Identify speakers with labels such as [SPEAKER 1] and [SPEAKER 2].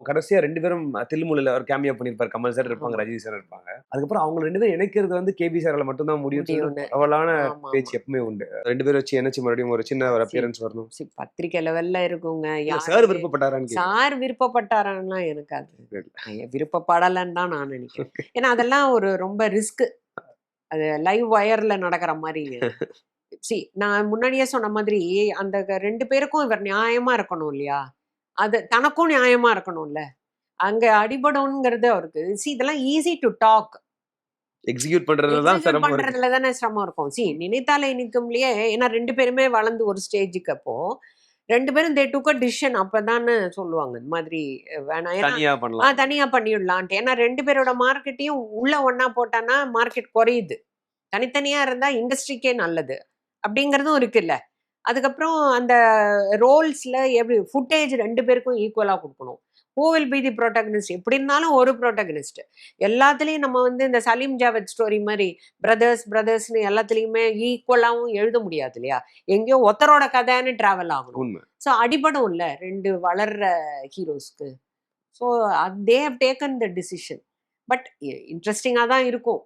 [SPEAKER 1] கடைசியா ரெண்டு பேரும் தில்முலில் ஒரு கேமியா பண்ணியிருப்பாரு. கமல் சார் இருப்பாங்க. ரஜினி சார் இருப்பாங்க. அதுக்கப்புறம் அவங்க ரெண்டு பேரும் இணைக்கிறது வந்து கேபி சாரால மட்டும்தான் முடியும். அவளான பேச்சு எப்பவுமே உண்டு. ரெண்டு பேரும் வச்சு இணைச்சு மறுபடியும் ஒரு சின்ன ஒரு அப்பியரன்ஸ் வரணும்.
[SPEAKER 2] சி, பத்திரிக்கை லெவல்ல இருக்குங்க.
[SPEAKER 1] சார் விருப்பப்பட்டாரான்னு.
[SPEAKER 2] சார் விருப்பப்பட்டாரான்னா எனக்கு அது விருப்பப்படலைன்னு தான் நான் நினைக்கிறேன். ஏன்னா அதெல்லாம் ஒரு ரொம்ப ரிஸ்க் அது லைவ் வயர்ல நடக்கிற மாதிரிங்க சி நான் முன்னாடியே சொன்ன மாதிரி அந்த ரெண்டு பேருக்கும் இவர் நியாயமா இருக்கணும் இல்லையா? அது தனக்கும் நியாயமா இருக்கணும்ல. அங்க அடிபடும்ங்கிறது அவருக்கு. சி இதெல்லாம் ஈஸி டு டாக்
[SPEAKER 1] எக்ஸிக்யூட் பண்றதுல தான் சிரமம்
[SPEAKER 2] பண்றதுல தானே சிரமம் இருக்கும். சி நினைத்தாலே இனிக்கும்லயே ஏன்னா ரெண்டு பேருமே வளர்ந்து ஒரு ஸ்டேஜுக்கு அப்போ ரெண்டு பேரும் தே டுக்க டிசிஷன் அப்பதானே சொல்லுவாங்க இந்த மாதிரி வேணாம்.
[SPEAKER 1] தனியா பண்ணலாம்.
[SPEAKER 2] தனியா பண்ணிடலான்ட்டு. ஏன்னா ரெண்டு பேரோட மார்க்கெட்டையும் உள்ள ஒண்ணா போட்டானா மார்க்கெட் குறையுது. தனித்தனியா இருந்தா இண்டஸ்ட்ரிக்கே நல்லது. அப்படிங்கறதும் இருக்குல்ல. அதுக்கப்புறம் அந்த ரோல்ஸ்ல எப்படி ஃபுட்டேஜ் ரெண்டு பேருக்கும் ஈக்குவலா கொடுக்கணும். Who will be the protagonist எப்படி இருந்தாலும் ஒரு ப்ரோட்டகனிஸ்ட் எல்லாத்துலயும் நம்ம வந்து இந்த சலீம் ஜாவத் ஸ்டோரி மாதிரி பிரதர்ஸ் பிரதர்ஸ்னு எல்லாத்துலயுமே ஈக்குவலாவும் எழுத முடியாது இல்லையா? எங்கேயோ ஒருத்தரோட கதைன்னு டிராவல் ஆகணும். ஸோ அடிபடும்ல ரெண்டு வளர்ற ஹீரோஸ்க்கு so they have taken the decision but இன்ட்ரெஸ்டிங்காக தான் இருக்கும்.